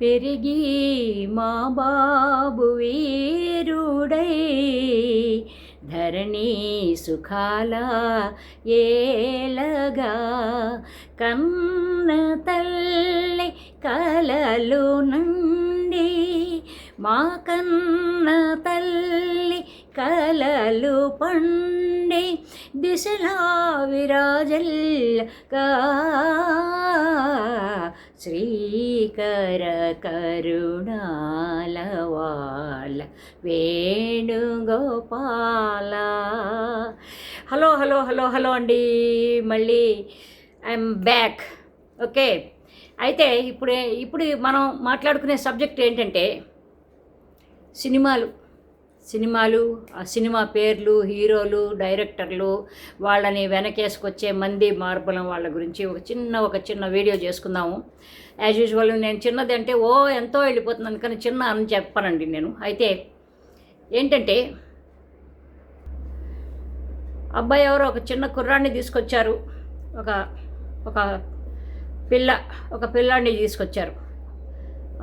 పెరిగి మా బాబు వీరుడై ధరణి సుఖాల ఏలగా కన్న తల్లి కలలు నుండి మా కన్న తల్లి కలలు పండి దిశలా విరాజల్గా శ్రీకర కరుణాల వాళ్ళ Venugopala. Hello hello hello hello అండి. మళ్ళీ ఐఎమ్ బ్యాక్. ఓకే. అయితే ఇప్పుడే ఇప్పుడు మనం మాట్లాడుకునే సబ్జెక్ట్ ఏంటంటే సినిమాలు. సినిమాలు ఆ సినిమా పేర్లు హీరోలు డైరెక్టర్లు వాళ్ళని వెనకేసుకొచ్చే మంది మార్బలం వాళ్ళ గురించి ఒక చిన్న ఒక చిన్న వీడియో చేసుకుందాము. యాజ్ యూజువల్ నేను చిన్నది అంటే ఓ ఎంతో వెళ్ళిపోతున్నాను కానీ చిన్న అని చెప్పానండి నేను. అయితే ఏంటంటే అబ్బాయి ఎవరో ఒక చిన్న కుర్రాన్ని తీసుకొచ్చారు. ఒక ఒక పిల్ల ఒక పిల్లాడిని తీసుకొచ్చారు.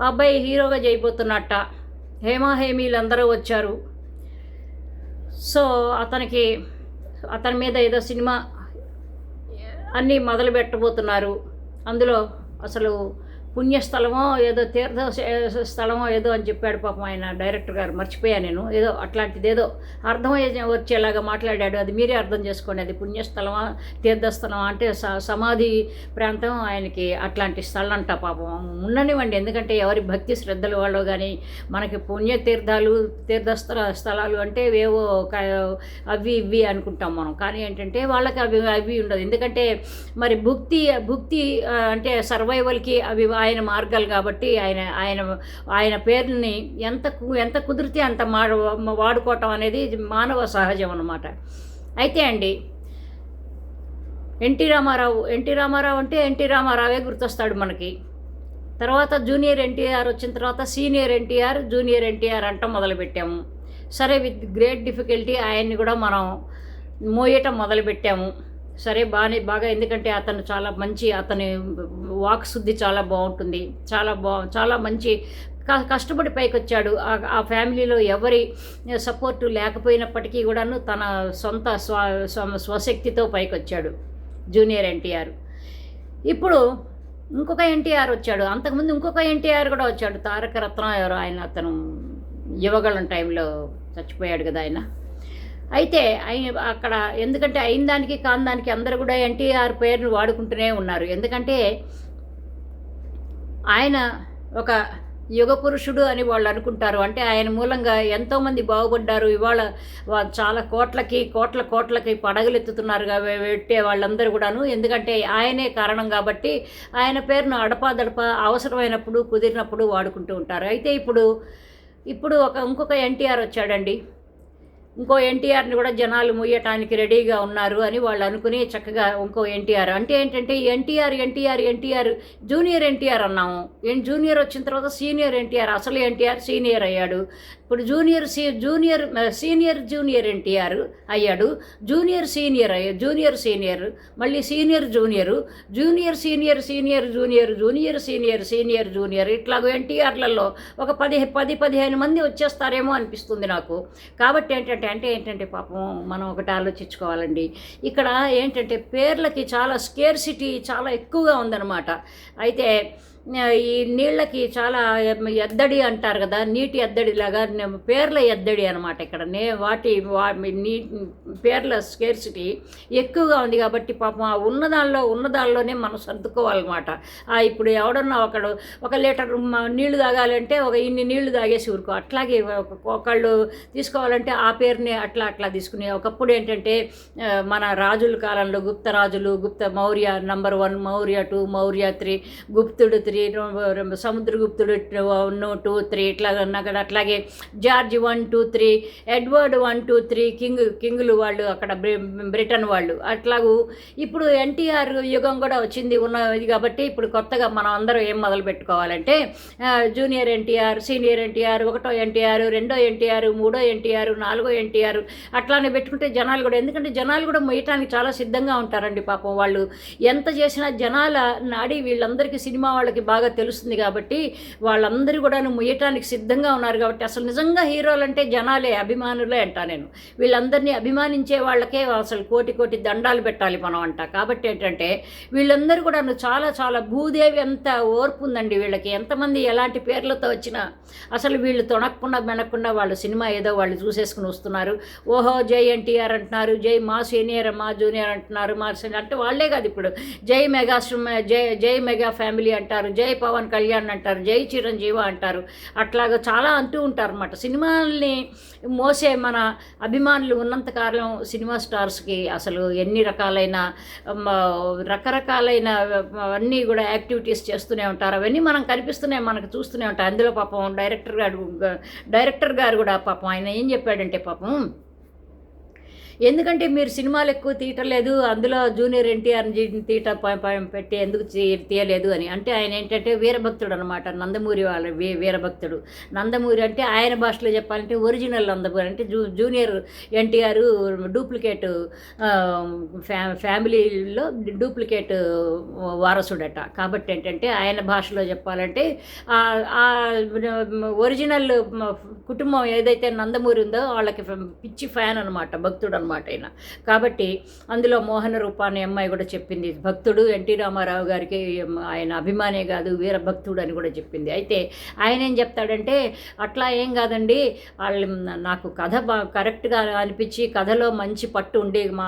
ఆ అబ్బాయి హీరోగా చేయబోతున్నట్ట హేమా హేమీలందరూ వచ్చారు. సో అతనికి అతని మీద ఏదో సినిమా అన్నీ మొదలు పెట్టబోతున్నారు అందులో అసలు పుణ్యస్థలమో ఏదో తీర్థ స్థలమో ఏదో అని చెప్పాడు పాపం ఆయన డైరెక్టర్ గారు. మర్చిపోయా నేను. ఏదో అట్లాంటిది ఏదో అర్థమయ్యే వచ్చేలాగా మాట్లాడాడు. అది మీరే అర్థం చేసుకోండి. అది పుణ్యస్థలమా తీర్థస్థలమా అంటే స సమాధి ప్రాంతం ఆయనకి అట్లాంటి స్థలం అంట పాపం. ఉండనివ్వండి. ఎందుకంటే ఎవరి భక్తి శ్రద్ధలు వాళ్ళు కానీ మనకి పుణ్యతీర్థాలు తీర్థస్థల స్థలాలు అంటే ఏవో అవి ఇవి అనుకుంటాం మనం. కానీ ఏంటంటే వాళ్ళకి అవి అవి ఉండదు. ఎందుకంటే మరి భుక్తి భుక్తి అంటే సర్వైవల్కి అవి ఆయన మార్గాలు కాబట్టి ఆయన ఆయన ఆయన పేరుని ఎంత కు- ఎంత కుదిరితే అంత మా వాడుకోవటం అనేది మానవ సహజం అన్నమాట. అయితే అండి ఎన్టీ రామారావు ఎన్టీ రామారావు అంటే ఎన్టీ రామారావే గుర్తొస్తాడు మనకి. తర్వాత జూనియర్ ఎన్టీఆర్ వచ్చిన తర్వాత సీనియర్ ఎన్టీఆర్ జూనియర్ ఎన్టీఆర్ అంటాం మొదలుపెట్టాము. సరే విత్ గ్రేట్ డిఫికల్టీ ఆయన్ని కూడా మనం మోయటం మొదలుపెట్టాము. సరే బాగానే బాగా ఎందుకంటే అతను చాలా మంచి అతని వాక్ శుద్ధి చాలా బాగుంటుంది. చాలా బా చాలా మంచి కష్టపడి పైకి వచ్చాడు ఆ- ఫ్యామిలీలో ఎవరి సపోర్టు లేకపోయినప్పటికీ కూడాను తన సొంత స్వ స్వశక్తితో పైకి వచ్చాడు జూనియర్ ఎన్టీఆర్. ఇప్పుడు ఇంకొక ఎన్టీఆర్ వచ్చాడు. అంతకుముందు ఇంకొక ఎన్టీఆర్ కూడా వచ్చాడు. తారక రత్నం ఎవరు ఆయన అతను యువగళం టైంలో చచ్చిపోయాడు కదా ఆయన. అయితే అక్కడ ఎందుకంటే అయిన దానికి కాని దానికి అందరూ కూడా ఎన్టీఆర్ పేరును వాడుకుంటూనే ఉన్నారు. ఎందుకంటే ఆయన ఒక యుగ పురుషుడు అని వాళ్ళు అనుకుంటారు. అంటే ఆయన మూలంగా ఎంతోమంది బాగుపడ్డారు. ఇవాళ చాలా కోట్లకి కోట్ల కోట్లకి పడగలెత్తుతున్నారు పెట్టే వాళ్ళందరూ కూడాను. ఎందుకంటే ఆయనే కారణం కాబట్టి ఆయన పేరును అడపాదడప అవసరమైనప్పుడు కుదిరినప్పుడు వాడుకుంటూ ఉంటారు. అయితే ఇప్పుడు ఇప్పుడు ఒక ఇంకొక ఎన్టీఆర్ వచ్చాడండి. ఇంకో ఎన్టీఆర్ని కూడా జనాలు ముయ్యటానికి రెడీగా ఉన్నారు అని వాళ్ళు అనుకుని చక్కగా ఇంకో ఎన్టీఆర్. అంటే ఏంటంటే ఎన్టీఆర్ ఎన్టీఆర్ ఎన్టీఆర్ జూనియర్ ఎన్టీఆర్ అన్నాము. జూనియర్ వచ్చిన తర్వాత సీనియర్ ఎన్టీఆర్ అసలు ఎన్టీఆర్ సీనియర్ అయ్యాడు. ఇప్పుడు జూనియర్ సీ జూనియర్ సీనియర్ జూనియర్ ఎన్టీఆర్ అయ్యాడు జూనియర్ సీనియర్ అయ్యాడు జూనియర్ సీనియర్ మళ్ళీ senior junior junior senior senior junior junior senior senior junior ఇట్లాగో ఎన్టీఆర్లలో ఒక పది పది పదిహేను మంది వచ్చేస్తారేమో అనిపిస్తుంది నాకు. కాబట్టి ఏంటంటే అంటే ఏంటంటే పాపం మనం ఒకటి ఆలోచించుకోవాలండి. ఇక్కడ ఏంటంటే పేర్లకి చాలా స్కేర్సిటీ చాలా ఎక్కువగా ఉందన్నమాట. అయితే ఈ నీళ్ళకి చాలా ఎద్దడి అంటారు కదా నీటి ఎద్దడిలాగా పేర్ల ఎద్దడి అనమాట ఇక్కడ. నే వాటి వా నీ పేర్ల స్కేర్సిటీ ఎక్కువగా ఉంది కాబట్టి పాపం ఆ ఉన్నదానిలో ఉన్నదానిలోనే మనం సర్దుకోవాలన్నమాట. ఆ ఇప్పుడు ఎవడన్నా ఒకడు ఒక లీటర్ నీళ్ళు తాగాలంటే ఒక ఇన్ని నీళ్ళు తాగేసి ఊరుకో. అట్లాగే ఒకళ్ళు తీసుకోవాలంటే ఆ పేరుని అట్లా అట్లా తీసుకునే ఒకప్పుడు ఏంటంటే మన రాజుల కాలంలో గుప్త రాజులు Gupta Maurya number one Maurya two Maurya three గుప్తుడు three సముద్రగుప్తుడు వన్ టూ త్రీ ఇట్లా అక్కడ అట్లాగే George one two three Edward one two three king కింగులు వాళ్ళు అక్కడ బ్రి- బ్రిటన్ వాళ్ళు. అట్లాగూ ఇప్పుడు ఎన్టీఆర్ యుగం కూడా వచ్చింది ఉన్నది కాబట్టి ఇప్పుడు కొత్తగా మనం అందరం ఏం మొదలు పెట్టుకోవాలంటే జూనియర్ ఎన్టీఆర్ సీనియర్ ఎన్టీఆర్ ఒకటో ఎన్టీఆర్ రెండో ఎన్టీఆర్ మూడో ఎన్టీఆర్ నాలుగో ఎన్టీఆర్ అట్లానే పెట్టుకుంటే జనాలు కూడా ఎందుకంటే జనాలు కూడా మొయ్యటానికి చాలా సిద్ధంగా ఉంటారండి పాపం వాళ్ళు. ఎంత చేసినా జనాల నాడి వీళ్ళందరికీ సినిమా వాళ్ళకి బాగా తెలుస్తుంది కాబట్టి వాళ్ళందరూ కూడా ముయ్యటానికి సిద్ధంగా ఉన్నారు కాబట్టి అసలు నిజంగా హీరోలు అంటే జనాలే అభిమానులే అంటా నేను. వీళ్ళందరినీ అభిమానించే వాళ్ళకే అసలు కోటి కోటి దండాలు పెట్టాలి మనం అంట. కాబట్టి ఏంటంటే వీళ్ళందరూ కూడా చాలా చాలా భూదేవి అంత ఓర్పు ఉందండి వీళ్ళకి. ఎంతమంది ఎలాంటి పేర్లతో వచ్చినా అసలు వీళ్ళు తొణక్కుండా మెనక్కుండా వాళ్ళు సినిమా ఏదో వాళ్ళు చూసేసుకుని వస్తున్నారు. ఓహో జై ఎన్టీఆర్ అంటున్నారు జై మా సీనియర్ మా జూనియర్ అంటున్నారు మా senior అంటే వాళ్ళే కాదు ఇప్పుడు. జై మెగా జై జై మెగా ఫ్యామిలీ అంటారు జై పవన్ కళ్యాణ్ అంటారు జై చిరంజీవి అంటారు. అట్లాగా చాలా అంటూ ఉంటారు అనమాట సినిమాల్ని మోసే మన అభిమానులు ఉన్నంతకాలం సినిమా స్టార్స్కి అసలు ఎన్ని రకాలైన రకరకాలైన అన్నీ కూడా యాక్టివిటీస్ చేస్తూనే ఉంటారు. అవన్నీ మనం కనిపిస్తూనే మనకు చూస్తూనే ఉంటాయి. అందులో పాపం డైరెక్టర్ గారు డైరెక్టర్ గారు కూడా పాపం ఆయన ఏం చెప్పాడంటే పాపం ఎందుకంటే మీరు సినిమాలు ఎక్కువ తీయటలేదు అందులో జూనియర్ ఎన్టీఆర్ తీట పెట్టి ఎందుకు తీయలేదు అని. అంటే ఆయన ఏంటంటే వీరభక్తుడు అనమాట నందమూరి వాళ్ళ వీ వీరభక్తుడు. నందమూరి అంటే ఆయన భాషలో చెప్పాలంటే ఒరిజినల్ నందమూరి. అంటే జూ జూనియర్ ఎన్టీఆర్ డూప్లికేట్ ఫ్యా ఫ్యామిలీలో డూప్లికేట్ వారసుడట. కాబట్టి ఏంటంటే ఆయన భాషలో చెప్పాలంటే ఆ- ఆ ఒరిజినల్ కుటుంబం ఏదైతే నందమూరి ఉందో వాళ్ళకి పిచ్చి ఫ్యాన్ అనమాట భక్తుడు అనమాట ఆయన కాబట్టి అందులో మోహన రూపాన్ని అమ్మాయి కూడా చెప్పింది భక్తుడు ఎన్టీ రామారావు గారికి ఆయన అభిమానే కాదు వీర భక్తుడు అని కూడా చెప్పింది. అయితే ఆయన ఏం చెప్తాడంటే అట్లా ఏం కాదండి వాళ్ళు నాకు కథ కరెక్ట్గా అనిపించి కథలో మంచి పట్టు ఉండి మా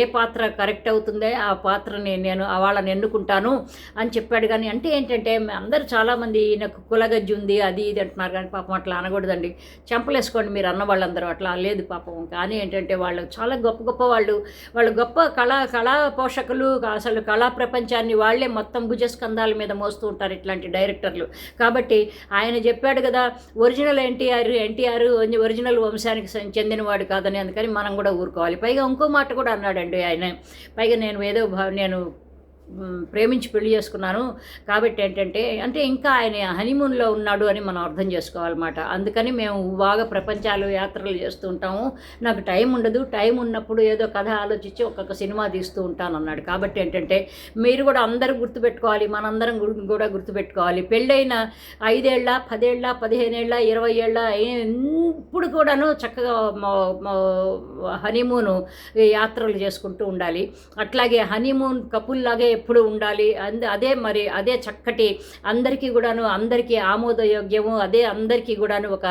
ఏ పాత్ర కరెక్ట్ అవుతుందో ఆ పాత్రని నేను వాళ్ళని ఎన్నుకుంటాను అని చెప్పాడు. కానీ అంటే ఏంటంటే అందరూ చాలామంది ఈయనకు కులగజ్జి ఉంది అది ఇది అంటున్నారు. కానీ పాపం అట్లా అనకూడదండి. చెంపలేసుకోండి మీరు అన్న వాళ్ళందరూ అట్లా లేదు పాపం. కానీ ఏంటంటే వాళ్ళు. చాలా గొప్ప గొప్ప వాళ్ళు. వాళ్ళు గొప్ప కళా కళా పోషకులు. అసలు కళా ప్రపంచాన్ని వాళ్ళే మొత్తం భుజస్కంధాల మీద మోస్తూ ఉంటారు ఇట్లాంటి డైరెక్టర్లు. కాబట్టి ఆయన చెప్పాడు కదా ఒరిజినల్ ఎన్టీఆర్ ఎన్టీఆర్ ఒరిజినల్ వంశానికి చెందినవాడు కాదని. అందుకని మనం కూడా ఊరుకోవాలి. పైగా ఇంకో మాట కూడా అన్నాడండి ఆయన. పైగా నేను ఏదో భా- నేను ప్రేమించి పెళ్ళి చేసుకున్నాను. కాబట్టి ఏంటంటే అంటే ఇంకా ఆయన హనీమూన్లో ఉన్నాడు అని మనం అర్థం చేసుకోవాలన్నమాట. అందుకని మేము బాగా ప్రపంచాలు యాత్రలు చేస్తూ ఉంటాము. నాకు టైం ఉండదు. టైం ఉన్నప్పుడు ఏదో కథ ఆలోచించి ఒక్కొక్క సినిమా తీస్తూ ఉంటాను అన్నాడు. కాబట్టి ఏంటంటే మీరు కూడా అందరూ గుర్తుపెట్టుకోవాలి. మనందరం కూడా గుర్తుపెట్టుకోవాలి. పెళ్ళైన ఐదేళ్ళ పదేళ్ళ పదిహేనేళ్ళ ఇరవై ఏళ్ళ ఇప్పుడు కూడాను చక్కగా హనీమూను యాత్రలు చేసుకుంటూ ఉండాలి. అట్లాగే హనీమూన్ కపుల్ లాగే ఎప్పుడు ఉండాలి. అందు అదే మరి అదే చక్కటి అందరికీ కూడాను అందరికీ ఆమోదయోగ్యము అదే అందరికీ కూడాను ఒక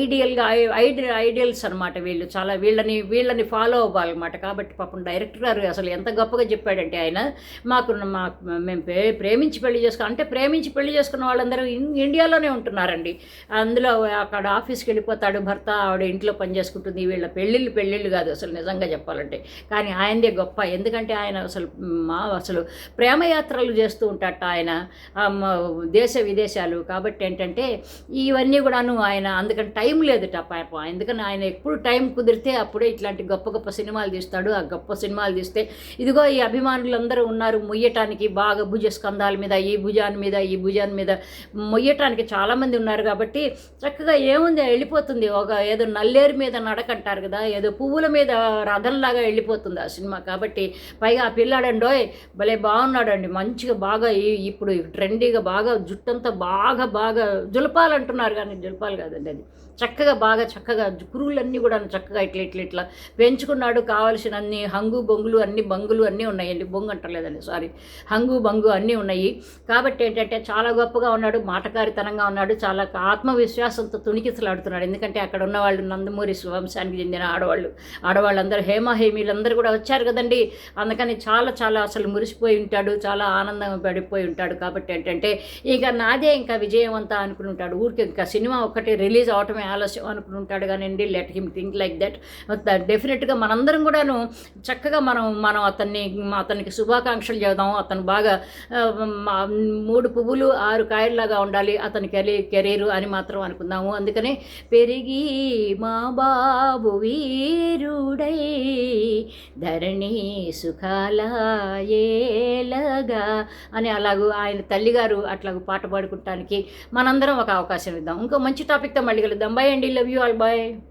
ఐడియల్గా ఐడి ఐడియల్స్ అనమాట వీళ్ళు. చాలా వీళ్ళని వీళ్ళని ఫాలో అవ్వాలన్నమాట. కాబట్టి పాపం డైరెక్టర్ గారు అసలు ఎంత గొప్పగా చెప్పాడంటే ఆయన మాకు మా మేము ప్రేమించి పెళ్ళి చేసుకో అంటే ప్రేమించి పెళ్ళి చేసుకున్న వాళ్ళందరూ ఇండియాలోనే ఉంటున్నారండి. అందులో అక్కడ ఆఫీస్కి వెళ్ళిపోతాడు భర్త ఆవిడ ఇంట్లో పని చేసుకుంటుంది. వీళ్ళ పెళ్ళిళ్ళు పెళ్ళిళ్ళు కాదు అసలు నిజంగా చెప్పాలంటే. కానీ ఆయనదే గొప్ప. ఎందుకంటే ఆయన అసలు మా అసలు ప్రేమయాత్రలు చేస్తూ ఉంటాట ఆయన. దేశ విదేశాలు. కాబట్టి ఏంటంటే ఇవన్నీ కూడాను ఆయన అందుకని టైం లేదుట పాపం. ఎందుకని ఆయన ఎప్పుడు టైం కుదిరితే అప్పుడే ఇట్లాంటి గొప్ప గొప్ప సినిమాలు తీస్తాడు. ఆ గొప్ప సినిమాలు తీస్తే ఇదిగో ఈ అభిమానులందరూ ఉన్నారు మొయ్యటానికి బాగా భుజ స్కంధాల మీద ఈ భుజాన్ని మీద ఈ భుజాన్ని మీద మొయ్యటానికి చాలామంది ఉన్నారు కాబట్టి చక్కగా ఏముంది వెళ్ళిపోతుంది. ఒక ఏదో నల్లేరు మీద నడకంటారు కదా ఏదో పువ్వుల మీద రథంలాగా వెళ్ళిపోతుంది ఆ సినిమా. కాబట్టి పైగా ఆ పిల్లాడండోయ్ భలే బాగున్నాడండి. మంచిగా బాగా ఇప్పుడు ట్రెండీగా బాగా జుట్టంతా బాగా బాగా జులపాలు అంటున్నారు కానీ జులపాలు కాదండి అది. చక్కగా బాగా చక్కగా గురువులన్నీ కూడా చక్కగా ఇట్లా ఇట్లా ఇట్లా పెంచుకున్నాడు. కావలసిన అన్ని హంగు బొంగులు అన్ని బంగులు అన్నీ ఉన్నాయండి. బొంగు అంటలేదండి సారీ. హంగు బంగు అన్నీ ఉన్నాయి. కాబట్టి ఏంటంటే చాలా గొప్పగా ఉన్నాడు మాటకారితనంగా ఉన్నాడు చాలా ఆత్మవిశ్వాసంతో తుణికిసలాడుతున్నాడు ఎందుకంటే అక్కడ ఉన్న వాళ్ళు నందమూరి వంశానికి చెందిన ఆడవాళ్ళు ఆడవాళ్ళందరూ హేమహేమీలందరూ కూడా వచ్చారు కదండి. అందుకని చాలా చాలా అసలు మురిసిపోయి ఉంటాడు చాలా ఆనందం పడిపోయి ఉంటాడు. కాబట్టి ఏంటంటే ఇక నాదే ఇంకా విజయవంత అనుకుని ఉంటాడు. ఊరికి ఇంకా సినిమా ఒక్కటి రిలీజ్ అవటమే ఆలస్యం అనుకుని ఉంటాడు కానివ్వండి let him think like that డెఫినెట్గా మనందరం కూడాను చక్కగా మనం మనం అతన్ని అతనికి శుభాకాంక్షలు చేద్దాం అతను బాగా మా- మూడు పువ్వులు ఆరు కాయల్లాగా ఉండాలి. అతని కెరీ కెరీరు అని మాత్రం అనుకుందాము. అందుకనే పెరిగి మా బాబు వీరుడై ధరణి సుఖాల ఏలగా అని అలాగూ ఆయన తల్లిగారు అట్లాగూ పాట పాడుకుంటానికి మనందరం ఒక అవకాశం ఇద్దాం. ఇంకో మంచి టాపిక్తో మళ్ళీ కలుద్దాం. bye by and I love you all. Bye.